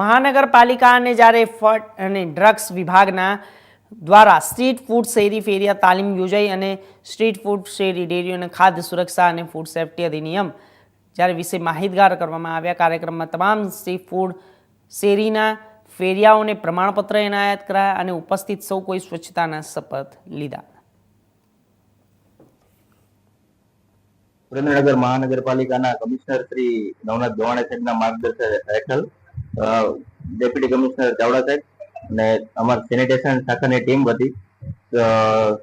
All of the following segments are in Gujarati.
મહાનગરપાલિકા અને જ્યારે ફટ અને ડ્રગ્સ વિભાગના દ્વારા સ્ટ્રીટ ફૂડ શેરી ફેરિયા તાલીમ યોજાઈ અને સ્ટ્રીટ ફૂડ શેરી, ડેરી અને ખાદ્ય સુરક્ષા અને ફૂડ સેફ્ટી અધિનિયમ જ્યારે વિશે માહિતગાર કરવામાં આવ્યા, કાર્યક્રમમાં તમામ સ્ટ્રીટ ફૂડ શેરીના ફેરિયાઓને પ્રમાણપત્ર એનાયત કરાયા અને ઉપસ્થિત સૌ કોઈ સ્વચ્છતાના શપથ લીધા. સુરેન્દ્રનગર મહાનગરપાલિકાના કમિશનર શ્રી નવનાથ ગવાણા સાહેબના માર્ગદર્શન હેઠળ ડેપ્યુટી કમિશનર ચાવડા સાહેબ અને અમારી સેનિટેશન શાખાની ટીમ બધી.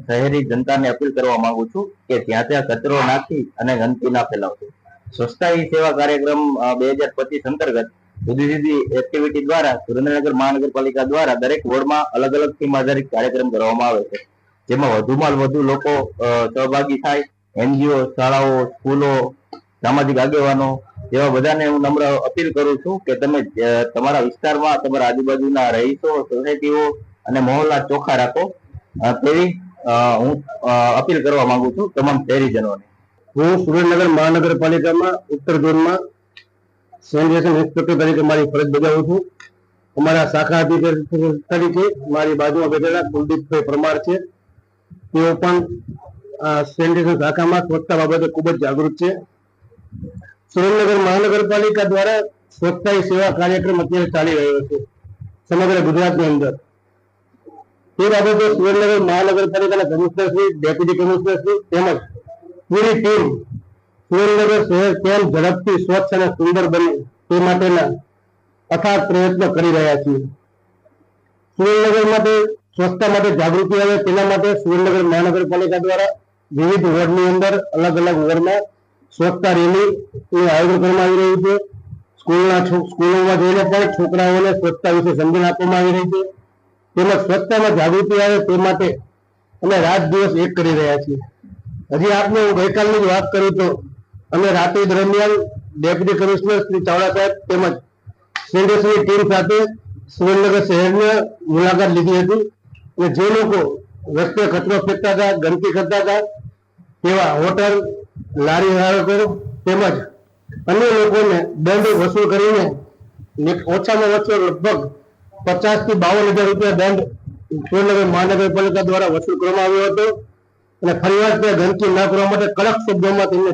શહેરી જનતાને અપીલ કરવા માંગુ છું કે ત્યાં ત્યાં કચરો નાખી અને ગંદકી ના ફેલાવજો સ્વચ્છતા સેવા કાર્યક્રમ બે હજાર પચીસ અંતર્ગત જુદી જુદી એક્ટિવિટી દ્વારા સુરેન્દ્રનગર મહાનગરપાલિકા દ્વારા દરેક વોર્ડમાં અલગ અલગ થીમ આધારિત કાર્યક્રમ કરવામાં આવે છે. જેમાં વધુમાં વધુ લોકો સહભાગી થાય. એનજીઓ, શાળાઓ, સ્કૂલો, સામાજિક આગેવાનો એવા બધાને હું નમ્ર અપીલ કરું છું કે તમે તમારા વિસ્તારમાં, તમારા આજુબાજુના રહીશો, સોસાયટીઓ અને મહોલ્લા ચોખ્ખા રાખો. તેવી હું અપીલ કરવા માંગુ છું તમામ શહેરીજનોને. હું સુરેન્દ્રનગર મહાનગરપાલિકામાં, ઉત્તર ઝોનમાં સેનિટેશન ઇન્સ્પેક્ટર તરીકે મારી ફરજ બજાવું છું. અમારા શાખા અધિકારી તરીકે મારી બાજુમાં બેઠેલા કુલદીપભાઈ પરમાર છે. તેઓ પણ સેનિટેશન શાખામાં સ્વચ્છતા બાબતે ખૂબ જ જાગૃત છે. સુરેન્દ્રનગર મહાનગરપાલિકા દ્વારા સ્વચ્છતા સેવા કાર્યક્રમ અત્યારે ચાલી રહ્યો છે, સમગ્ર ગુજરાતની અંદર. તે બાબતે સુરેન્દ્રનગર મહાનગરપાલિકાના commissioner Shri deputy commissioner Shri તેમજ પૂરી ટીમ સુરેન્દ્રનગર શહેર કેમ ઝડપથી સ્વચ્છ અને સુંદર બને તે માટેના અથાગ પ્રયત્નો કરી રહ્યા છીએ સુરેન્દ્રનગર માટે સ્વચ્છતા માટે જાગૃતિ આવે તેના માટે સુરેન્દ્રનગર મહાનગરપાલિકા દ્વારા વિવિધ વોર્ડની અંદર અલગ અલગ વોર્ડમાં સ્વચ્છતા રેલી એ આયોજન કરવામાં આવી રહ્યું છે. સ્કૂલના સ્કૂલોમાં જઈને પણ છોકરાઓને સ્વચ્છતા વિશે સમજણ આપવામાં આવી રહી છે. તેમજ સ્વચ્છતામાં જાગૃતિ આવે તે માટે અમે રાત દિવસ એક કરી રહ્યા છીએ. હજી આપને હું ગઈકાલની જ વાત કરું તો અમે રાત્રિ દરમિયાન ડેપ્યુટી કમિશનર શ્રી ચાવડા સાહેબ તેમજ સેન્ટ્રસની ટીમ સાથે સુરેન્દ્રનગર શહેરની મુલાકાત લીધી હતી અને જે લોકો રસ્તે કચરો ફેંકતા હતા, ગંદકી કરતા હતા, તેવા હોટલ લારી ધારકો તેમજ અન્ય લોકોને દંડ વસૂલ કરીને ઓછામાં ઓછો લગભગ પચાસથી બાવન હજાર રૂપિયા દંડ સુરેન્દ્રનગર મહાનગરપાલિકા દ્વારા વસૂલ કરવામાં આવ્યો હતો. અને ફરીવાર ત્યાં ગંદકી ન કરવા માટે કડક શબ્દોમાં તેમને